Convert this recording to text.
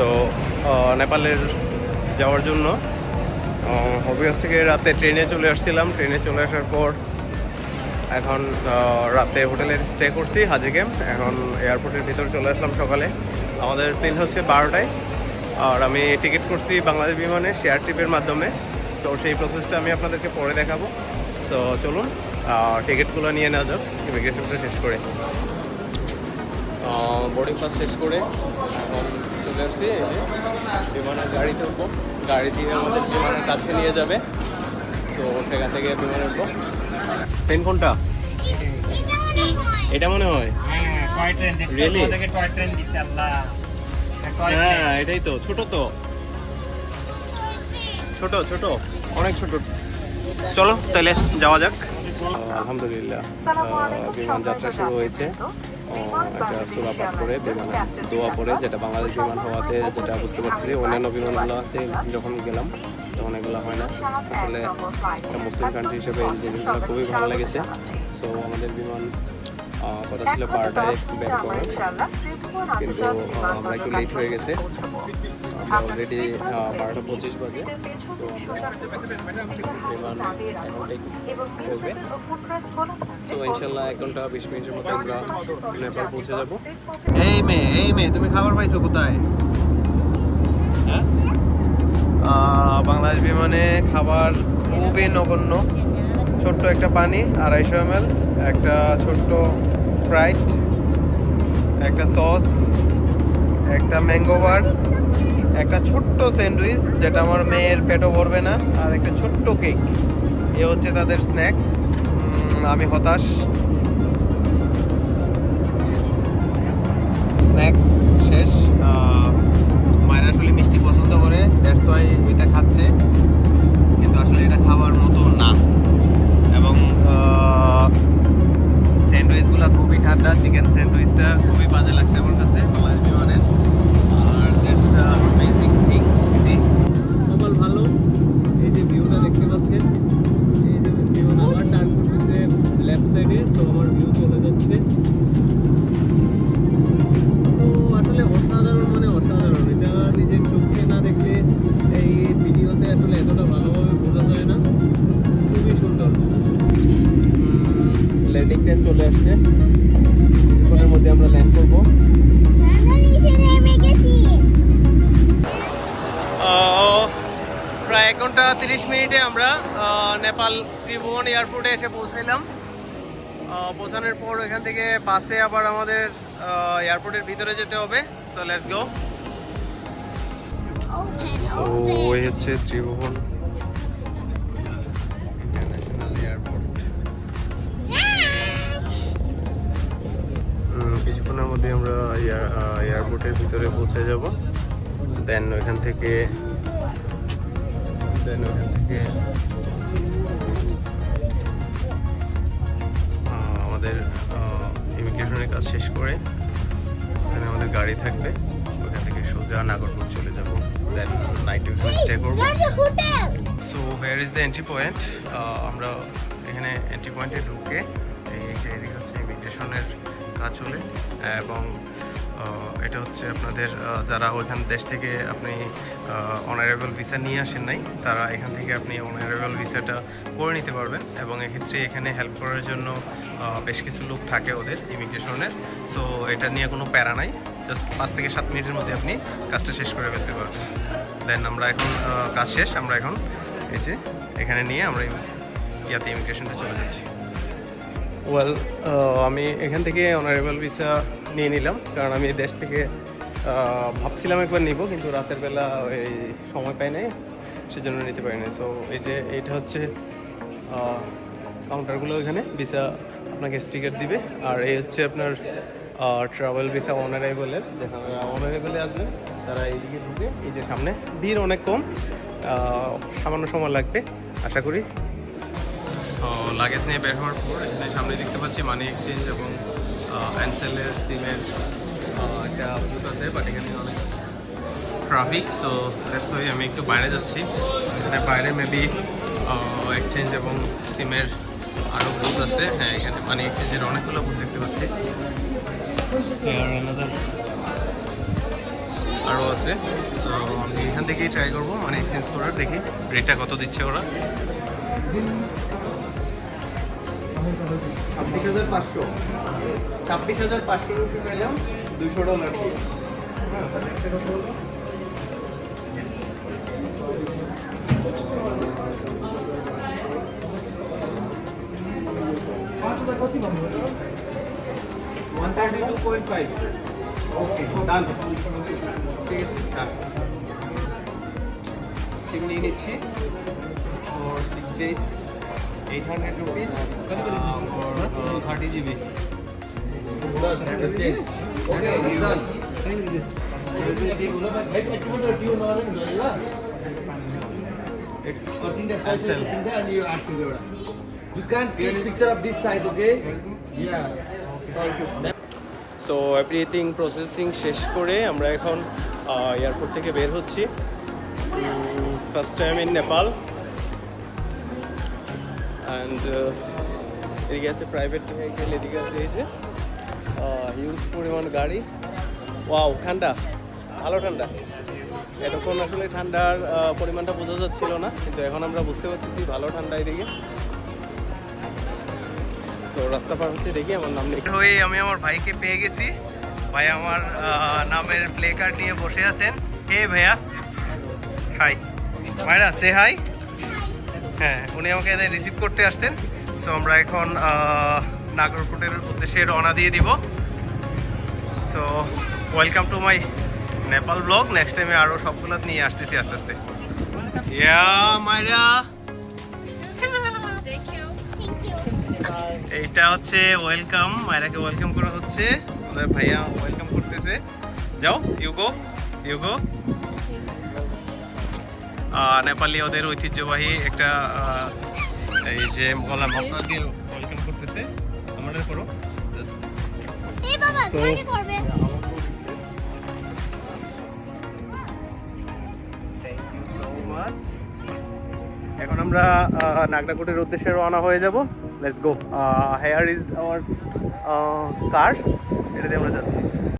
So নেপালের যাওয়ার জন্য। হবিগঞ্জ থেকে রাতে ট্রেনে চলে আসছিলাম। ট্রেনে চলে আসার পর এখন রাতে হোটেলে স্টে করছি হাজি ক্যাম্প এখন এয়ারপোর্টের ভিতর চলে আসলাম সকালে। আমাদের প্লেন হচ্ছে বারোটায়। আর আমি টিকিট করছি বাংলাদেশ বিমানে শেয়ার ট্রিপের মাধ্যমে। তো সেই প্রসেসটা আমি আপনাদেরকে পরে দেখাবো। সো চলুন টিকিটগুলো নিয়ে নেওয়া যাক। ইমিগ্রেশনটা শেষ করে। বোর্ডিং পাস শেষ করে এখন চলে আসছি এই যে বিমানের গাড়িতে উঠবো গাড়ি দিয়ে আমাদের বিমানের কাছে নিয়ে যাবে। তো সেখান থেকে বিমানে উঠবো। ট্রেন কোনটা? এটা মনে হয়। হ্যাঁ হ্যাঁ, হ্যাঁ এটাই তো ছোট তো। ছোট ছোট অনেক ছোট। চলো তাহলে যাওয়া যাক। আলহামদুলিল্লাহ। বিমান যাত্রা শুরু হয়েছে। একটা সুরা পাঠ করে বিমান দোয়া পরে যেটা বাংলাদেশ বিমান হওয়াতে যেটা বুঝতে পারছি অন্যান্য বিমানগুলোতে যখন গেলাম তখন এগুলো হয় না। আসলে একটা মুসলিম কান্ট্রি হিসেবে এই জিনিসগুলো খুবই ভালো লেগেছে। সো আমাদের বিমান কথা ছিল বারোটায় বের করে। কিন্তু আমরা একটু লেট হয়ে গেছে। অলরেডি বারোটা পঁচিশ বাজে। তো তো ইনশাল্লাহ এক ঘণ্টা বিশ মিনিটের মধ্যে আমরা নেপাল পৌঁছে যাব। এই মেয়ে এই মেয়ে তুমি খাবার পাইছো কোথায়? হ্যাঁ? বাংলাদেশ বিমানে খাবার খুবই নগণ্য। ছোট্ট একটা পানি, আড়াইশো এম একটা ছোট্ট স্প্রাইট, একটা সস, একটা ম্যাঙ্গো বার একটা ছোট্ট স্যান্ডউইচ, যেটা আমার মেয়ের পেটও ভরবে না, আর একটা ছোট্ট কেক। এ হচ্ছে তাদের স্ন্যাক্স। আমি হতাশ। স্ন্যাক্স শেষ। মায়ের আসলে মিষ্টি পছন্দ করে দ্যাটস ওয়াই এটা খাচ্ছে। কিন্তু আসলে এটা খাওয়ার মতো না। ভিউটা এই যে বিমান আবার টার্ন করতেছে লেফট সাইডে সো আমার ভিউ চলে যাচ্ছে। তো আসলে অসাধারণ মানে অসাধারণ। এটা নিজের চোখে না দেখলে এই ভিডিওতে আসলে এতটা ভালোভাবে বোঝা যায় না। খুবই সুন্দর। ল্যান্ডিং টাইম চলে আসছে। কিছুক্ষণের মধ্যে আমরা ল্যান্ড করব। এক ঘণ্টা তিরিশ মিনিটে আমরা নেপাল ত্রিভুবন এয়ারপোর্টে এসে পৌঁছাইলাম। পৌঁছানোর পর এখান থেকে বাসে আবার আমাদের এয়ারপোর্টের ভিতরে যেতে হবে। তো লেটস গো সো এই হচ্ছে ত্রিভুবন ইন্টারন্যাশনাল এয়ারপোর্ট। কিছুক্ষণের মধ্যে আমরা এয়ারপোর্টের ভিতরে পৌঁছে যাব। দেন ওইখান থেকে দেন ওইখান থেকে আমাদের ইমিগ্রেশনের কাজ শেষ করে ওখানে আমাদের গাড়ি থাকবে। ওখান থেকে সোজা নাগরপুর চলে যাব। দেন নাইট ওখানে স্টে করব। So here is the entry point আমরা এখানে এন্ট্রি পয়েন্টে ঢুকে এই যে এদিকে হচ্ছে ইমিগ্রেশনের কাজ চলে। এবং এটা হচ্ছে আপনাদের যারা ওইখান দেশ থেকে আপনি অনারেবল ভিসা নিয়ে আসেন নাই, তারা এখান থেকে আপনি অনারেবল ভিসাটা করে নিতে পারবেন এবং এক্ষেত্রে এখানে হেল্প করার জন্য বেশ কিছু লোক থাকে ওদের ইমিগ্রেশনের সো এটা নিয়ে কোনো প্যারা নাই জাস্ট পাঁচ থেকে সাত মিনিটের মধ্যে আপনি কাজটা শেষ করে ফেলতে পারবেন। দেন আমরা এখন কাজ শেষ, আমরা এখন যে এখানে নিয়ে আমরা ইয়াতে ইমিগ্রেশনটা চলে যাচ্ছি। ওয়েল আমি এখান থেকে অনারেবল ভিসা নিয়ে নিলাম। কারণ আমি দেশ থেকে ভাবছিলাম একবার নিব, কিন্তু রাতের বেলা এই সময় পাই নাই, সেজন্য নিতে পারি পারিনি সো এই যে এইটা হচ্ছে কাউন্টারগুলো এখানে ভিসা আপনাকে স্টিকার দিবে। আর এই হচ্ছে আপনার ট্রাভেল ভিসা অনারেবলের যেখানে অনারেবলে আসবেন, তারা এইদিকে ঢুকে, এই যে সামনে, ভিড় অনেক কম সামান্য সময় লাগবে, আশা করি। লাগেজ নিয়ে বের হওয়ার পর এখানে সামনে দেখতে পাচ্ছি মানি এক্সচেঞ্জ এবং অ্যান্সেলের সিমের একটা বুথ আছে বাট এখানে অনেক ট্রাফিক সো দ্যাটস আমি একটু বাইরে যাচ্ছি। এখানে বাইরে মেবি এক্সচেঞ্জ এবং সিমের আরও বুথ আছে। হ্যাঁ এখানে মানি এক্সচেঞ্জের অনেকগুলো বুথ দেখতে পাচ্ছি। আরও আছে। সো আমি এখান থেকেই ট্রাই করব মানে এক্সচেঞ্জ করার, দেখি রেটটা কত দিচ্ছে ওরা। ছাব্বিশ হাজার পাঁচশো। ছাব্বিশ হাজার পাঁচশো রুপি পেলাম দুশো ডলার দিয়ে one thirty two point five okay done ঠিক আছে সিম নিয়ে নিচ্ছি। Six days eight hundred rupees for thirty GB Okay, done. It's Ansel. You can't take picture of this side, okay? Yeah. So everything processing শেষ করে আমরা এখন airport থেকে বের হচ্ছি first time in Nepal and এদিকে আছে প্রাইভেট ভেহিকেল এদিকে আছে এই যে হিউজ পরিমাণ গাড়ি। ওয়াও ঠান্ডা, ভালো ঠান্ডা। এতক্ষণ আসলে ঠান্ডার পরিমাণটা বোঝা যাচ্ছিল না, কিন্তু এখন আমরা বুঝতে পারতেছি ভালো ঠান্ডা এদিকে। তো রাস্তা পার হচ্ছে দেখি, আমার নাম নেই হয়ে আমি আমার ভাইকে পেয়ে গেছি। ভাই আমার নামের প্লে কার্ড নিয়ে বসে আছেন। হে ভাইয়া হাই মায়েরা সে হাই হ্যাঁ উনি আমাকে রিসিভ করতে আসছেন। সো আমরা এখন নাগরকোটের উদ্দেশ্যে রওনা দিয়ে দিব। So welcome to my Nepal blog next টাইমে আরও সবগুলো নিয়ে আসতেছি আস্তে আস্তে. এইটা হচ্ছে ওয়েলকাম মায়েরাকে ওয়েলকাম করা হচ্ছে। ওদের ভাইয়া ওয়েলকাম করতেছে। যাও ইউগো ইউগো নেপালি ওদের ঐতিহ্যবাহী একটা এই যে বললাম আপনাকে ওয়েলকাম করতেছে। আমাদের করো। এখন আমরা নাগরাকোটের উদ্দেশ্যে রওনা হয়ে যাব। Let's go here is our car এটা দিয়ে আমরা যাচ্ছি।